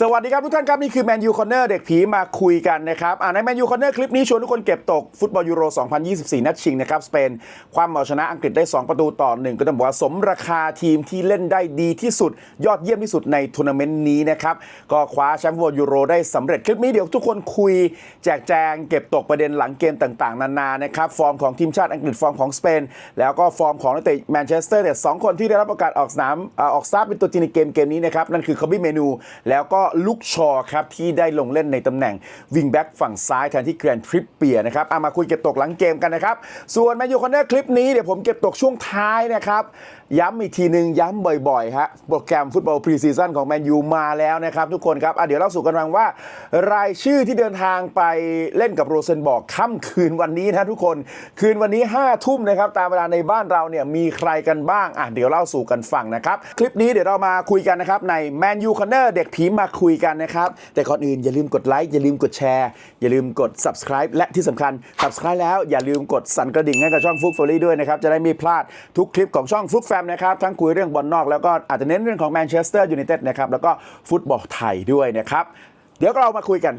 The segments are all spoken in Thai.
สวัสดีครับทุกท่านครับ นี่คือแมนยูคอนเนอร์เด็กผีมาคุยกันนะครับอ่าในแมนยูคอนเนอร์คลิปนี้ชวนทุกคนเก็บตกฟุตบอลยูโร 2024 นัดชิงนะครับ สเปน ความเอาชนะอังกฤษได้ 2 ประตูต่อหนึ่งก็ต้องบอกว่าสมราคาทีมที่เล่นได้ดีที่สุด ยอดเยี่ยมที่สุดในทัวร์นาเมนต์นี้นะครับ ก็คว้าแชมป์ฟุตบอลยูโรได้สำเร็จคลิปนี้เดี๋ยวทุกคนคุย แจกแจงเก็บตกประเด็นหลังเกมต่างๆ นานานะครับฟอร์มของทีมชาติอังกฤษฟอร์มของสเปนแล้วก็ฟอร์มของนักเตะแมนเชสเตอร์เนี่ยสองคนที่ได้รับโอกาสออกสนามออออกสตาร์ทเป็นตัวจริงในเกมเกมนี้นะครับนั่นคือคอบี้เมนูแล้วก็ลุกชอครับที่ได้ลงเล่นในตำแหน่งวิงแบ็กฝั่งซ้ายแทนที่แกรนทริปเปียนะครับเอามาคุยเก็บตกหลังเกมกันนะครับ ส่วนแมนยูคอนเนอร์คลิปนี้เดี๋ยวผมเก็บตกช่วงท้ายนะครับ ย้ำอีกทีหนึ่งย้ำบ่อยๆฮะโปรแกรมฟุตบอลพรีซีซั่นของแมนยูมาแล้วนะครับทุกคนครับเดี๋ยวเล่าสู่กันฟังว่า รายชื่อที่เดินทางไปเล่นกับโรเซนบอกค่ำคืนวันนี้นะทุกคนคืนวันนี้5้าทุ่มนะครับตามเวลาในบ้านเราเนี่ยมีใครกันบ้างอะเดี๋ยวเล่าสู่กันฟังนะครับ คลิปนี้เดี๋ยวเรามาคุยกันนะครับในแมนยูคอนเนอร์เด็กผีมาคุยกันนะครับ แต่ก่อนอื่นอย่าลืมกดไลค์อย่าลืมกดแชร์อย่าลืมกด subscribe และที่สำคัญ subscribe แล้วอย่าลืมกดสั่นกระดิ่งให้กับช่องฟุกฟอรี่ด้วยนะครับจะได้ไม่พลาดทุกคลิปของช่องฟุกแฟมนะครับทั้งคุยเรื่องบอลนอกแล้วก็อาจจะเน้นเรื่องของแมนเชสเตอร์ยูไนเต็ดนะครับแล้วก็ฟุตบอลไทยด้วยนะครับเดี๋ยวเรามาคุยกัน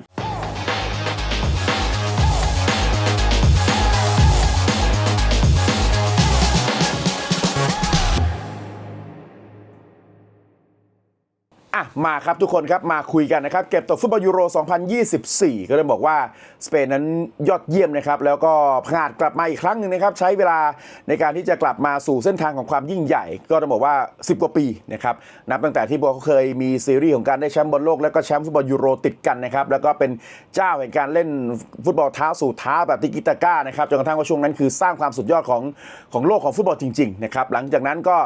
อะมาครับทุกคนครับมาคุยกันนะครับ เก็บตกฟุตบอลยูโร 2024 ก็เลยบอกว่าสเปนนั้นยอดเยี่ยมนะครับ แล้วก็ผงาดกลับมาอีกครั้งหนึ่งนะครับ ใช้เวลาในการที่จะกลับมาสู่เส้นทางของความยิ่งใหญ่ ก็ต้องบอกว่า 10 กว่าปีนะครับ นับตั้งแต่ที่พวกเขาเคยมีซีรีส์ของการได้แชมป์บอลโลก แล้วก็แชมป์ฟุตบอลยูโรติดกันนะครับ แล้วก็เป็นเจ้าแห่งการเล่นฟุตบอลเท้าสู่เท้าแบบติกิตาก้านะครับจนกระทั่งว่าช่วงนั้นคือสร้างความสุดยอดของของโลกของฟุตบอลจริงๆนะครับหลังจากนั้นก็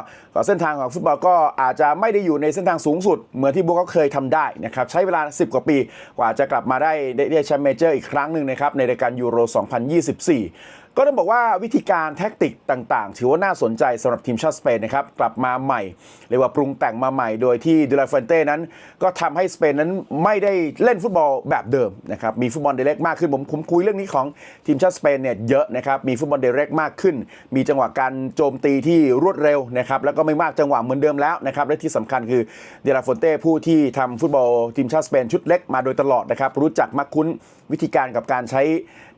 เส้นทางของฟุตบอลก็อาจจะไม่ได้อยู่ในเส้นทางสูงสุดเหมือนที่พวกเขาเคยทำได้นะครับใช้เวลา 10 กว่าปีกว่าจะกลับมาได้ได้ได้แชมป์เมเจอร์อีกครั้งหนึ่งนะครับในรายการยูโร 2024 ก็ต้องบอกว่าวิธีการแท็กติกต่างๆ ถือว่าน่าสนใจสำหรับทีมชาติสเปนนะครับกลับมาใหม่เรียกว่าปรุงแต่งมาใหม่โดยที่ดูลาเฟนเต้นั้น ก็ทำให้สเปนนั้นไม่ได้เล่นฟุตบอลแบบเดิมนะครับมีฟุตบอลเดเรกมากขึ้นผมผมคุยเรื่องนี้ของทีมชาติสเปนเนี่ยเยอะนะครับมีฟุตบอลเดเรกมากขึ้น มีจังหวะการโจมตีที่รวดเร็วนะครับแล้วก็ไม่มากจังหวะเหมือนเดิมแล้วนะครับและที่สำคัญคือเดลาฟอนเต้ผู้ที่ทำฟุตบอลทีมชาติสเปนชุดเล็กมาโดยตลอดนะครับรู้จักมักคุ้นวิธีการกับการใช้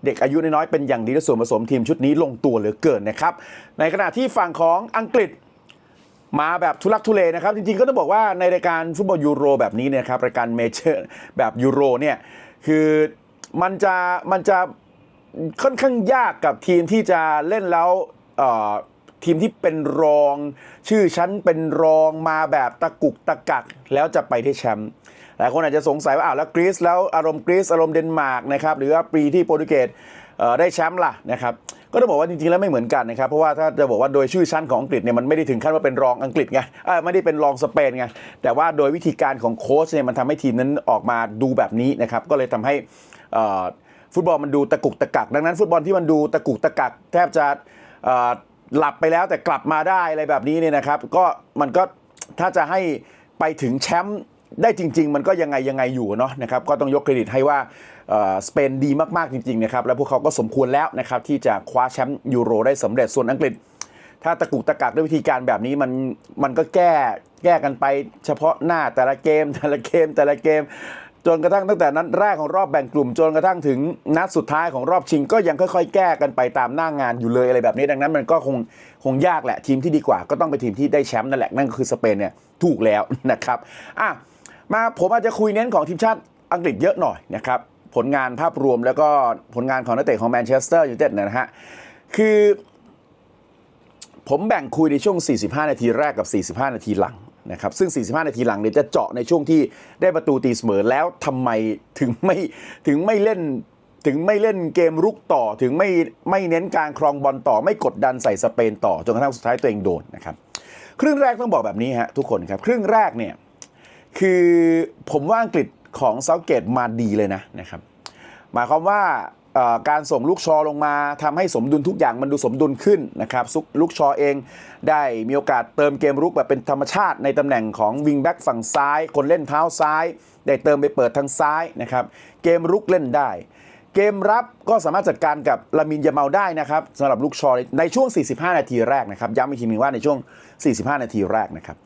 เด็กอายุน้อยๆเป็นอย่างดีและส่วนผสมทีมชุดนี้ลงตัวเหลือเกินนะครับ ในขณะที่ฝั่งของอังกฤษมาแบบทุลักทุเลนะครับ จริงๆก็ต้องบอกว่าในรายการฟุตบอลยูโรแบบนี้นะครับรายการเมเจอร์แบบยูโรเนี่ยคือมันจะมันจะค่อนข้างยากกับทีมที่จะเล่นแล้วทีมที่เป็นรอง ชื่อชั้นเป็นรองมาแบบตะกุกตะกักแล้วจะไปได้แชมป์ หลายคนอาจจะสงสัยว่าอ้าวแล้วกรีซแล้วอารมณ์กรีซอารมณ์เดนมาร์กนะครับหรือว่าปีที่โปรตุเกสได้แชมป์ล่ะนะครับก็ต้องบอกว่าจริงๆแล้วไม่เหมือนกันนะครับเพราะว่าถ้าจะบอกว่าโดยชื่อชั้นของอังกฤษเนี่ยมันไม่ได้ถึงขั้นว่าเป็นรองอังกฤษไงไม่ได้เป็นรองสเปนไงแต่ว่าโดยวิธีการของโค้ชเนี่ยมันทำให้ทีมนั้นออกมาดูแบบนี้นะครับก็เลยทำให้ฟุตบอลมันดูตะกุกตะกัก ดังนั้นฟุตบอลที่มันดูตะกุกตะกัก แทบจะหลับไปแล้วแต่กลับมาได้อะไรแบบนี้เนี่ยนะครับก็มันก็ถ้าจะให้ไปถึงแชมป์ ได้จริง ๆ มันก็ยังไงยังไงอยู่เนาะนะครับก็ต้องยกเครดิตให้ว่าสเปนดีมากๆจริงๆนะครับแล้วพวกเขาก็สมควรแล้วนะครับที่จะคว้าแชมป์ยูโรได้สำเร็จส่วนอังกฤษ ถ้าตะกุกตะกักด้วยวิธีการแบบนี้มันมันก็แก้แก้กันไป เฉพาะหน้าแต่ละเกม แต่ละเกมแต่ละเกม จนกระทั่งตั้งแต่นัดแรกของรอบแบ่งกลุ่มจนกระทั่งถึงนัดสุดท้ายของรอบชิง ก็ยังค่อยๆ แก้กันไปตามหน้างานอยู่เลยอะไรแบบนี้ดังนั้นมันก็คงคงยากแหละทีมที่ดีกว่า ก็ต้องเป็นทีมที่ได้แชมป์นั่นแหละนั่นก็คือสเปนเนี่ยถูกแล้วนะครับอะ มาผมอาจจะคุยเน้นของทีมชาติอังกฤษเยอะหน่อยนะครับผลงานภาพรวมแล้วก็ผลงานของนักเตะของแมนเชสเตอร์ยูไนเต็ดนะฮะคือผมแบ่งคุยในช่วง 45 นาทีแรกกับ 45 นาทีหลังนะครับซึ่ง 45 นาทีหลังเนี่ยจะเจาะในช่วงที่ได้ประตูตีเสมอแล้วทำไมถึงไม่ถึงไม่เล่นถึงไม่เล่นเกมรุกต่อถึงไม่ไม่เน้นการครองบอลต่อ ไม่กดดันใส่สเปนต่อจนกระทั่งสุดท้ายตัวเองโดนนะครับครึ่งแรกต้องบอกแบบนี้ฮะทุกคนครับครึ่งแรกเนี่ย คือผมว่าอังกฤษของเซาเกตมาดีเลยนะนะครับ หมายความว่าการส่งลูกชอลงมาทำให้สมดุลทุกอย่างมันดูสมดุลขึ้นนะครับซุกลูกชอเองได้มีโอกาสเติมเกมรุกแบบเป็นธรรมชาติในตำแหน่งของวิงแบ็กฝั่งซ้าย คนเล่นเท้าซ้าย ได้เติมไปเปิดทางซ้ายนะครับเกมรุกเล่นได้ เกมรับก็สามารถจัดการกับลามินยาเมาได้นะครับสำหรับลูกชอในช่วง 45 นาทีแรกนะครับย้ำอีกทีหนึงว่าในช่วง 45 นาทีแรกนะครับ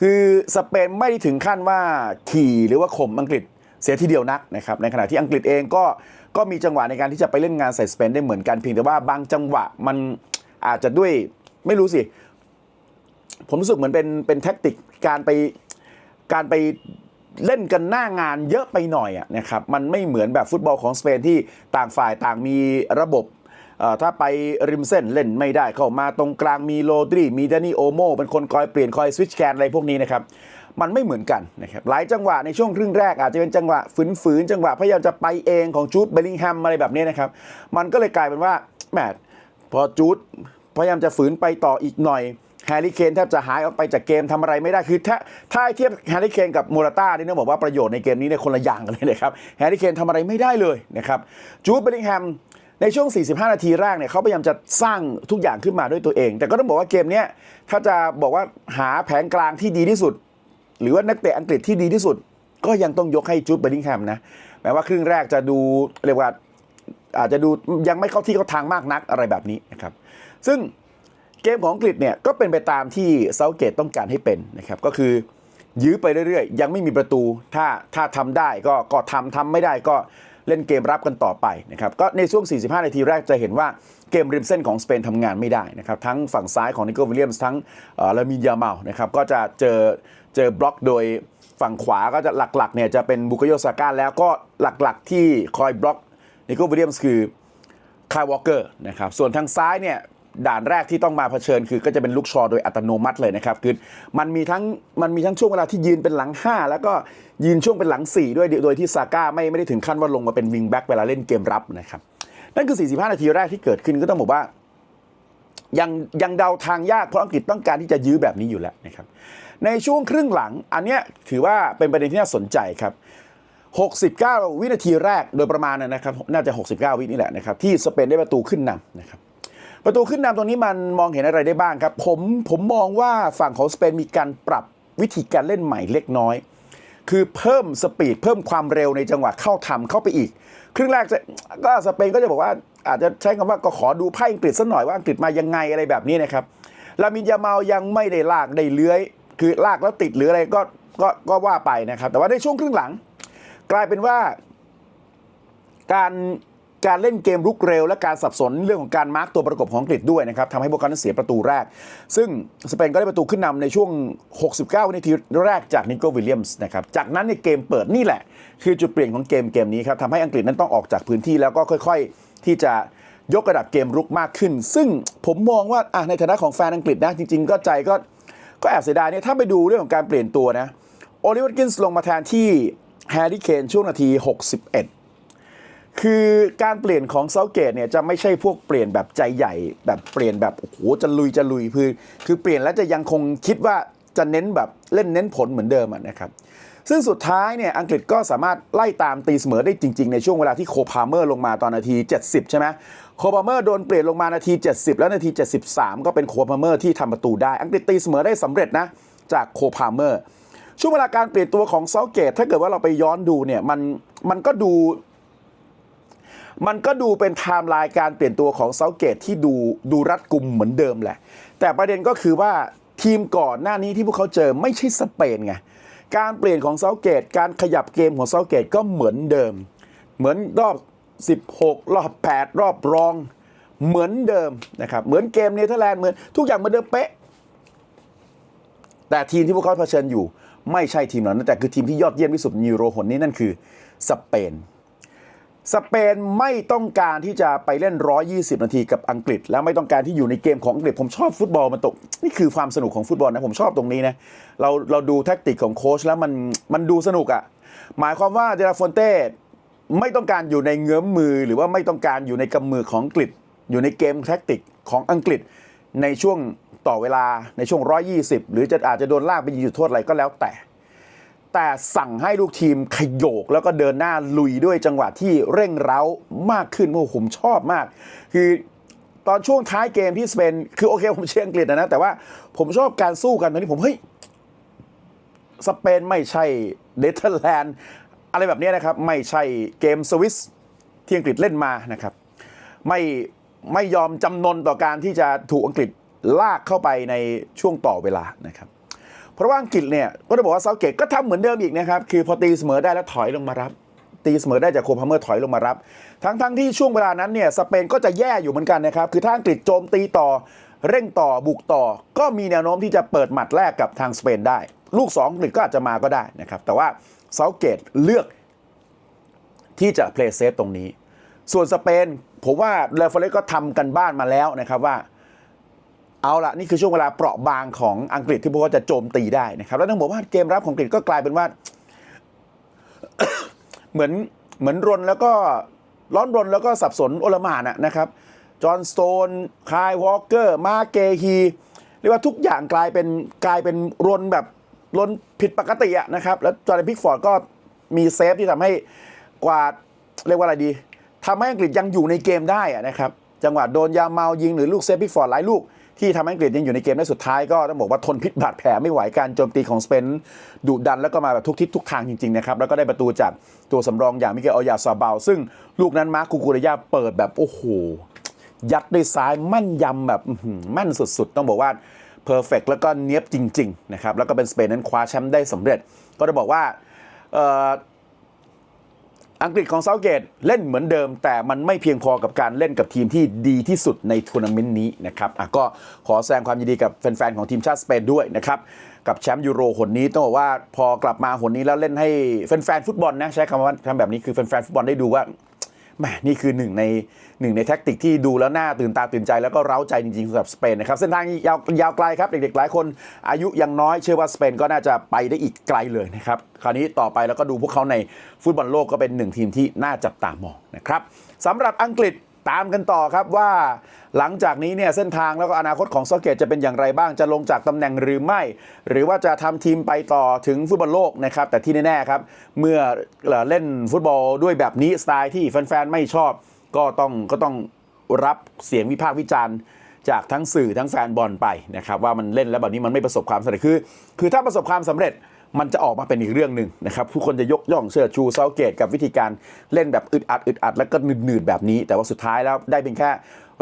คือสเปนไม่ได้ถึงขั้นว่าขี่หรือว่าข่มอังกฤษเสียทีเดียวนักนะครับในขณะที่อังกฤษเองก็ก็มีจังหวะในการที่จะไปเล่นงานใส่สเปนได้เหมือนกันเพียงแต่ว่าบางจังหวะมันอาจจะด้วยไม่รู้สิ ผมรู้สึกเหมือนเป็นเป็นแท็กติกการไปการไปเล่นกันหน้างานเยอะไปหน่อยอะนะครับมันไม่เหมือนแบบฟุตบอลของสเปนที่ต่างฝ่ายต่างมีระบบ ถ้าไปริมเส้นเล่นไม่ได้เข้ามาตรงกลางมีโรดรีมีดานี่โอโมเป็นคนคอยเปลี่ยนคอยสวิตช์แกนอะไรพวกนี้นะครับมันไม่เหมือนกันนะครับหลายจังหวะในช่วงครึ่งแรกอาจจะเป็นจังหวะฝืนๆจังหวะพยายามจะไปเองของจูดเบลลิงแฮมอะไรแบบนี้นะครับมันก็เลยกลายเป็นว่าแหมพอจูดพยายามจะฝืนไปต่ออีกหน่อยแฮร์รี่เคนแทบจะหายออกไปจากเกมทำอะไรไม่ได้คือถ้าถ้าเทียบแฮร์รี่เคนกับโมราต้านี่ต้องบอกว่าประโยชน์ในเกมนี้เนี่ยคนละอย่างกันเลยนะครับแฮร์รี่เคนทำอะไรไม่ได้เลยนะครับจูดเบลลิงแฮม ในช่วง 45 นาทีแรกเนี่ยเขาพยายามจะสร้างทุกอย่างขึ้นมาด้วยตัวเอง แต่ก็ต้องบอกว่าเกมนี้ถ้าจะบอกว่าหาแผงกลางที่ดีที่สุด หรือว่านักเตะอังกฤษที่ดีที่สุด ก็ยังต้องยกให้จูดเบลลิงแฮมนะแม้ว่าครึ่งแรกจะดูเรียกว่าอาจจะดูยังไม่เข้าที่เข้าทางมากนักอะไรแบบนี้นะครับซึ่งเกมของอังกฤษเนี่ยก็เป็นไปตามที่เซาเกตต้องการให้เป็นนะครับก็คือยื้อไปเรื่อยๆ ยังไม่มีประตู ถ้าถ้าทำได้ก็ก็ทำทำไม่ได้ก็ เล่นเกมรับกันต่อไปนะครับก็ในช่วง 45 นาทีแรกจะเห็นว่าเกมริมเส้นของสเปนทำงานไม่ได้นะครับทั้งฝั่งซ้ายของนิโก้วิลเลียมส์ทั้งเลามินยาเมานะครับก็จะเจอเจอบล็อกโดยฝั่งขวาก็จะหลักๆเนี่ยจะเป็นบุกโยซาก้าแล้วก็หลักๆที่คอยบล็อกนิโก้วิลเลียมส์คือคายวอลเกอร์นะครับส่วนทางซ้ายเนี่ย ด่านแรกที่ต้องมาเผชิญคือก็จะเป็นลูกชอโดยอัตโนมัติเลยนะครับคือมันมีทั้งมันมีทั้งช่วงเวลาที่ยืนเป็นหลัง 5 แล้วก็ยืนช่วงเป็นหลัง 4 ด้วยโดยที่ซาก้าไม่ไม่ได้ถึงขั้นว่าลงมาเป็นวิงแบ็กเวลาเล่นเกมรับนะครับนั่นคือ 45 นาทีแรกที่เกิดขึ้นก็ต้องบอกว่ายังยังเดาทางยากเพราะอังกฤษต้องการที่จะยื้อแบบนี้อยู่แล้วนะครับในช่วงครึ่งหลังอันเนี้ยถือว่าเป็นประเด็นที่น่าสนใจครับ69 วินาทีแรกโดยประมาณนะครับ น่าจะ 69 วินี่แหละนะครับ ที่สเปนได้ประตูขึ้นนำนะครับ ประตูขึ้นนำตรงนี้มันมองเห็นอะไรได้บ้างครับ ผมผมมองว่าฝั่งของสเปนมีการปรับวิธีการเล่นใหม่เล็กน้อย คือเพิ่มสปีดเพิ่มความเร็วในจังหวะเข้าทำเข้าไปอีก ครึ่งแรกจะก็สเปนก็จะบอกว่าอาจจะใช้คำว่าก็ขอดูไพ่อังกฤษสักหน่อยว่าอังกฤษมายังไงอะไรแบบนี้นะครับลามินยาเมายังไม่ได้ลากได้เลื้อย คือลากแล้วติดหรืออะไรก็ก็ก็ว่าไปนะครับ แต่ว่าในช่วงครึ่งหลัง กลายเป็นว่าการ การเล่นเกมรุกเร็ว และการสับสนเรื่องของการมาร์กตัวประกบของอังกฤษด้วยนะครับทำให้พวกเขานั้นเสียประตูแรก ซึ่งสเปนก็ได้ประตูขึ้นนำในช่วง 69 วินาทีแรกจากนิโก้วิลเลียมส์นะครับจากนั้นในเกมเปิดนี่แหละ คือจุดเปลี่ยนของเกมเกมนี้ครับทำให้อังกฤษนั้นต้องออกจากพื้นที่แล้วก็ค่อย ๆ ที่จะยกระดับเกมรุกมากขึ้น ซึ่งผมมองว่าในฐานะของแฟนอังกฤษนะจริง ๆ ก็ใจก็ก็แอบเสียดายเนี่ยถ้าไปดูเรื่องของการเปลี่ยนตัวนะโอลิเวอร์กินส์ลงมาแทนที่แฮร์รี่เคนช่วงนาที 61 คือการเปลี่ยนของเซาเกตเนี่ยจะไม่ใช่พวกเปลี่ยนแบบใจใหญ่ แบบเปลี่ยนแบบโอ้โหจะลุยจะลุยคือคือเปลี่ยนแล้วจะยังคงคิดว่าจะเน้นแบบเล่นเน้นผลเหมือนเดิมะนะครับซึ่งสุดท้ายเนี่ยอังกฤษก็สามารถไล่ตามตีเสมอได้จริง ๆ ในช่วงเวลาที่โคพาเมอร์ลงมาตอนนาที 70 ใช่ไหมโคพาเมอร์โดนเปลี่ยนลงมานาที 70 แล้วนาที 73 ก็เป็นโคพาเมอร์ที่ทำประตูได้ อังกฤษตีเสมอได้สำเร็จนะจากโคพาเมอร์ช่วงเวลาการเปลี่ยนตัวของเซาเกตถ้าเกิดว่าเราไปย้อนดูเนี่ยมันมันก็ดู มันก็ดูเป็นไทม์ไลน์การเปลี่ยนตัวของเซาเกตที่ดูดูรัดกุมเหมือนเดิมแหละ แต่ประเด็นก็คือว่าทีมก่อนหน้านี้ที่พวกเขาเจอไม่ใช่สเปนไงการเปลี่ยนของเซาเกต การขยับเกมของเซาเกตก็เหมือนเดิม เหมือนรอบ 16 รอบ 8 รอบรอง เหมือนเดิมนะครับเหมือนเกมเนเธอร์แลนด์เหมือนทุกอย่างเหมือนเดิมเป๊ะ แต่ทีมที่พวกเขาเผชิญอยู่ ไม่ใช่ทีมเหล่านั้นแต่คือทีมที่ยอดเยี่ยมที่สุดในยูโรหนนี้นั่นคือสเปน สเปนไม่ต้องการที่จะไปเล่น 120 นาทีกับอังกฤษ แล้วไม่ต้องการที่อยู่ในเกมของอังกฤษผมชอบฟุตบอลมันตกนี่คือความสนุกของฟุตบอลนะผมชอบตรงนี้นะเราเราดูแท็กติกของโค้ชแล้วมันมันดูสนุกอะ่ะหมายความว่าเดลาฟอนเต้ไม่ต้องการอยู่ในเงื้อมมือ หรือว่าไม่ต้องการอยู่ในกำมือของอังกฤษ อยู่ในเกมแท็กติกของอังกฤษ ในช่วงต่อเวลาในช่วง 120 หรือจะอาจจะโดนลากไปยิงจุดโทษอะไรก็แล้วแต่ แต่สั่งให้ลูกทีมขยโยกแล้วก็เดินหน้าลุยด้วยจังหวะที่เร่งเร้ามากขึ้นโอ้ผมชอบมาก คือตอนช่วงท้ายเกมที่สเปนคือโอเคผมเชียร์อังกฤษนะนะ แต่ว่าผมชอบการสู้กันตอนนี้ผมเฮ้ยสเปนไม่ใช่เนเธอร์แลนด์อะไรแบบนี้นะครับ ไม่ใช่เกมสวิสที่อังกฤษเล่นมานะครับ ไม่ไม่ยอมจำนนต่อการที่จะถูกอังกฤษลากเข้าไปในช่วงต่อเวลานะครับ เพราะว่าอังกฤษเนี่ยก็จะบอกว่าเซาเกตก็ทำเหมือนเดิมอีกนะครับคือพอตีเสมอได้แล้วถอยลงมารับ ตีเสมอได้จากโคพาเมอร์ถอยลงมารับ ทั้งทั้งที่ช่วงเวลานั้นเนี่ยสเปนก็จะแย่อยู่เหมือนกันนะครับคือถ้าอังกฤษโจมตีต่อเร่งต่อบุกต่อ ก็มีแนวโน้มที่จะเปิดหมัดแรกกับทางสเปนได้ ลูก2อังกฤษก็อาจจะมาก็ได้นะครับแต่ว่าเซาเกตเลือกที่จะเพลย์เซฟตรงนี้ ส่วนสเปนผมว่าเลฟเฟลก็ทำกันบ้านมาแล้วนะครับว่า เอาละนี่คือช่วงเวลาเปราะบางของอังกฤษที่พวกเขาจะโจมตีได้นะครับ แล้วต้องบอกว่าเกมรับของอังกฤษก็กลายเป็นว่า เหมือนเหมือนรนแล้วก็ร้อนรนแล้วก็สับสนโอลมานะนะครับจอห์นสโตนคายวอลเกอร์มาเกฮีเรียกว่าทุกอย่างกลายเป็นกลายเป็นรนแบบรนผิดปกติอะนะครับ แล้วจอร์แดนพิกฟอร์ดก็มีเซฟที่ทำให้กวาดเรียกว่าอะไรดีทำให้อังกฤษยังอยู่ในเกมได้อะนะครับ จังหวะโดนยาเมายิงหรือลูกเซฟพิกฟอร์ดหลายลูก ที่ทำให้อังกฤษยังอยู่ในเกมได้สุดท้ายก็ต้องบอกว่าทนพิษบาดแผลไม่ไหวการโจมตีของสเปนดุดันแล้วก็มาแบบทุกทิศทุกทางจริงๆนะครับแล้วก็ได้ประตูจากตัวสำรองอย่างมิเกลออยาซาเบาซึ่งลูกนั้นมาร์คคูคูเรยาเปิดแบบโอ้โหยัดด้วยซ้ายมั่นยำแบบแมั่นสุดๆ ต้องบอกว่าเพอร์เฟกแล้วก็เนี้ยบจริง ๆ นะครับ แล้วก็เป็นสเปนนั้นคว้าแชมป์ได้สำเร็จ ก็จะบอกว่า อังกฤษของเซาเกตเล่นเหมือนเดิม แต่มันไม่เพียงพอกับการเล่นกับทีมที่ดีที่สุดในทัวร์นาเมนต์นี้นะครับอะก็ขอแสดงความยินดีกับแฟนๆของทีมชาติสเปนด้วยนะครับกับแชมป์ยูโรหนนี้ต้องบอกว่าพอกลับมาหนนี้แล้วเล่นให้แฟนๆฟุตบอลนะใช้คำว่าทำแบบนี้คือแฟนๆฟุตบอลได้ดูว่า แหมนี่คือหนึ่งในหนึ่งในแท็กติกที่ดูแล้วน่าตื่นตาตื่นใจแล้วก็เร้าใจจริงๆสำหรับสเปนนะครับเส้นทางยาวยาวไกลครับเด็กๆหลายคนอายุยังน้อยเชื่อว่าสเปนก็น่าจะไปได้อีกไกลเลยนะครับคราวนี้ต่อไปแล้วก็ดูพวกเขาในฟุตบอลโลกก็เป็นหนึ่งทีมที่น่าจับตามองนะครับสำหรับอังกฤษ ตามกันต่อครับว่า หลังจากนี้เนี่ยเส้นทางแล้วก็อนาคตของซอกเกตจะเป็นอย่างไรบ้างจะลงจากตำแหน่งหรือไม่ หรือว่าจะทำทีมไปต่อถึงฟุตบอลโลกนะครับแต่ที่แน่ๆครับเมื่อเล่นฟุตบอลด้วยแบบนี้สไตล์ที่แฟนๆไม่ชอบ ก็ต้องก็ต้องรับเสียงวิพากษ์วิจารณ์จากทั้งสื่อทั้งแฟนบอลไปนะครับว่ามันเล่นแล้วแบบนี้มันไม่ประสบความสำเร็จคือ คือถ้าประสบความสำเร็จ มันจะออกมาเป็นอีกเรื่องหนึ่งนะครับผู้คนจะยกย่องเชิดชูเซาเกตกับวิธีการเล่นแบบอึดอัดอึดอัดแล้วก็หนืดๆแบบนี้ แต่ว่าสุดท้ายแล้วได้เป็นแค่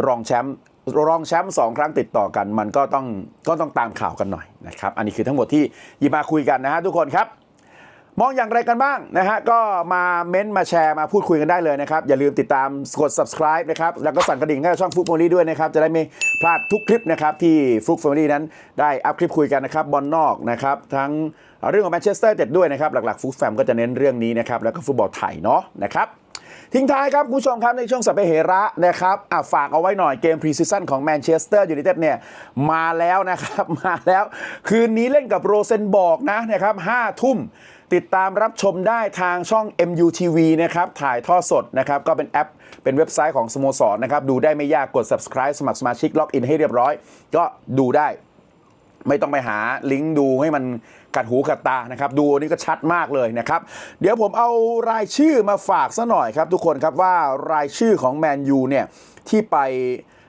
รองแชมป์รองแชมป์สองครั้งติดต่อกัน มันก็ต้องก็ต้องตามข่าวกันหน่อยนะครับอันนี้คือทั้งหมดที่ยิมาคุยกันนะฮะทุกคนครับ มองอย่างไรกันบ้างนะฮะก็มาเม้นต์มาแชร์มาพูดคุยกันได้เลยนะครับ อย่าลืมติดตามกด subscribe นะครับแล้วก็สั่นกระดิ่งให้กับช่องฟุก f a m i l y ด้วยนะครับ จะได้ไม่พลาดทุกคลิปนะครับที่ฟุก f a m i l y นั้นได้อัพคลิปคุยกันนะครับบอลนอกนะครับทั้งเรื่องของแมนเชสเตอร์เจ็ดด้วยนะครับ หลักๆฟุกแฟมก็จะเน้นเรื่องนี้นะครับแล้วก็ฟุตบอลไทยเนาะนะครับทิ้งท้ายครับคุณผู้ชมครับในช่วงสัปเหระนะครับอะฝากเอาไว้หน่อยเกมพรีซีซั่นของแมนเชสเตอร์ยูไนเต็ดเนี่ยมาแล้วนะครับมาแล้ว คืนนี้เล่นกับโรเซนบอกนะนะครับห้าทุ่ม ติดตามรับชมได้ทางช่อง MUTV นะครับ ถ่ายทอดสดนะครับ ก็เป็นแอป เป็นเว็บไซต์ของสโมสรนะครับ ดูได้ไม่ยากกด subscribe สมัครสมาชิกล็อกอินให้เรียบร้อย ก็ดูได้ ไม่ต้องไปหาลิงก์ดูให้มันกัดหูกัดตานะครับ ดูนนี้ก็ชัดมากเลยนะครับ เดี๋ยวผมเอารายชื่อมาฝากซะหน่อยครับ ทุกคนครับว่ารายชื่อของแมนยูเนี่ยที่ไป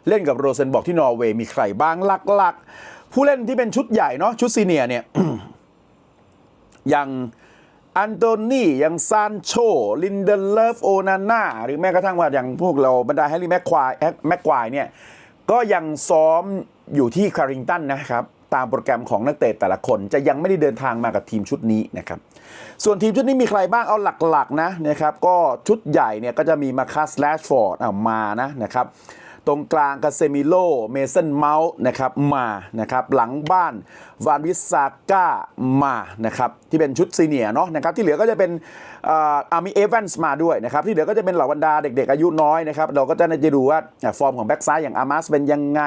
เล่นกับโรเซนบอกที่นอร์เวย์มีใครบ้างหลักๆ ผู้เล่นที่เป็นชุดใหญ่เนาะชุดซีเนียเนี่ยอย่าง อันโตนีอย่างซานโช ลินเดเลฟโอนาน่าหรือแม้กระทั่งว่าอย่างพวกเราบรรดาแฮร์รี่แม็กควายแม็กควายเนี่ย ก็ยังซ้อมอยู่ที่คาริงตันนะครับ ตามโปรแกรมของนักเตะแต่ละคนจะยังไม่ได้เดินทางมากับทีมชุดนี้นะครับ ส่วนทีมชุดนี้มีใครบ้างเอาหลักๆนะนะครับ ก็ชุดใหญ่เนี่ยก็จะมีมาคัสแลชฟอร์ดเอามานะนะครับ ตรงกลางกาเซมิโลเมสันเมาส์นะครับมานะครับหลังบ้านวานวิสาก้ามานะครับที่เป็นชุดซีเนียเนาะนะครับที่เหลือก็จะเป็นอาร์มีเอเวนส์มาด้วยนะครับที่เหลือก็จะเป็นเหล่าบรรดาเด็กๆอายุน้อยนะครับเราก็จะได้ดูว่าฟอร์มของแบ็กซ้ายอย่างอามาสเป็นยังไง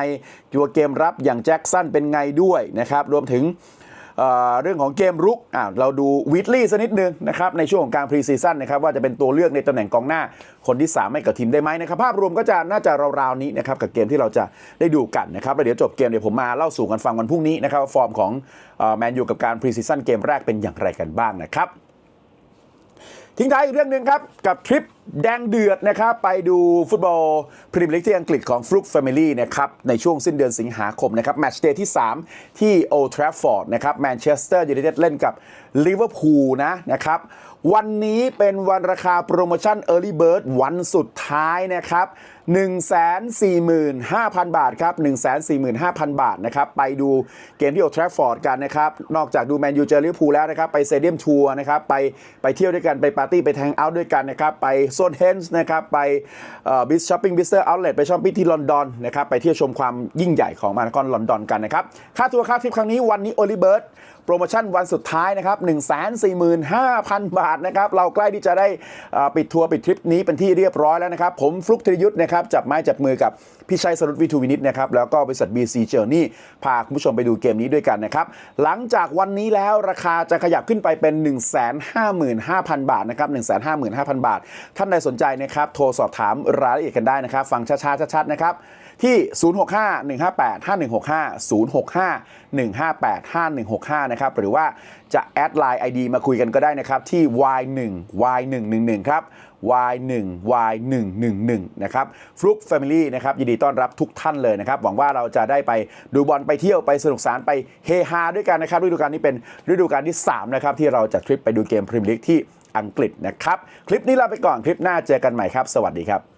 ตัวเกมรับอย่างแจ็คสันเป็นไงด้วยนะครับรวมถึง เเรื่องของเกมรุกเราดูวิทลี่สักนิดนึงนะครับในช่วงของการพรีซีซั่นนะครับว่าจะเป็นตัวเลือกในตำแหน่งกองหน้าคนที่ 3 ให้กับทีมได้ไหมนะครับภาพรวมก็จะน่าจะราวๆนี้นะครับกับเกมที่เราจะได้ดูกันนะครับแล้วเดี๋ยวจบเกมเดี๋ยวผมมาเล่าสู่กันฟังวันพรุ่งนี้นะครับฟอร์มของแมนยูกับการพรีซีซั่นเกมแรกเป็นอย่างไรกันบ้างนะครับ ทิ้งท้ายอีกเรื่องหนึ่งครับ กับทริปแดงเดือดนะครับ ไปดูฟุตบอลพรีเมียร์ลีกที่อังกฤษของฟลุกแฟมิลี่นะครับ ในช่วงสิ้นเดือนสิงหาคมนะครับแมตช์เดย์ที่ 3 ที่โอทราฟฟอร์ดนะครับแมนเชสเตอร์ยูไนเต็ดเล่นกับลิเวอร์พูลนะนะครับ วันนี้เป็นวันราคาโปรโมชั่น Early Bird วันสุดท้ายนะครับ 145,000 บาทครับ 145,000 บาทนะครับ ไปดูเกมที่โอทราฟอร์ดกันนะครับ นอกจากดูแมนยูเจอลิเวอร์พูลแล้วนะครับ ไปเซเดียมทัวร์นะครับ ไปไปเที่ยวด้วยกัน ไปปาร์ตี้ ไปแทงเอาท์ด้วยกันนะครับ ไปโซนเฮนส์นะครับ ไปบิสช้อปปิ้งบิสเตอร์เอาท์เลทไปช้อปปิ้งที่ลอนดอนนะครับ ไปเที่ยวชมความยิ่งใหญ่ของมหานครลอนดอนกันนะครับ ค่าทัวค่าทริปครั้งนี้วันนี้โอลิเบิร์ตโปรโมชั่นวันสุดท้ายนะครับ145,000 บาทนะครับ เราใกล้ที่จะได้ปิดทัวร์ปิดทริปนี้เป็นที่เรียบร้อยแล้วนะครับ ผมฟลุกธรยุทธ์นะครับจับไม้จับมือกับพี่ชัยสรุตวิทูวินิตนะครับแล้วก็บริษัท BC Journey พาคุณผู้ชมไปดูเกมนี้ด้วยกันนะครับ หลังจากวันนี้แล้วราคาจะขยับขึ้นไปเป็น 155,000 บาทนะครับ155,000 บาท ท่านใดสนใจนะครับโทรสอบถามรายละเอียดกันได้นะครับ ฟังช้าๆชัดๆนะครับที่ 065 158 5165 065 158 5165 นะครับ หรือว่าจะแอดไลน์ ID มาคุยกันก็ได้นะครับ ที่ y1 y111 ครับ y1 y111 นะครับฟลุกแฟมิลี่นะครับยินดีต้อนรับทุกท่านเลยนะครับ หวังว่าเราจะได้ไปดูบอลไปเที่ยวไปสนุกสนานไปเฮฮาด้วยกันนะครับฤดูกาลนี้เป็นฤดูกาลที่ 3 นะครับ ที่เราจะทริปไปดูเกมพรีเมียร์ลีกที่อังกฤษนะครับ คลิปนี้ลาไปก่อนคลิปหน้าเจอกันใหม่ครับ สวัสดีครับ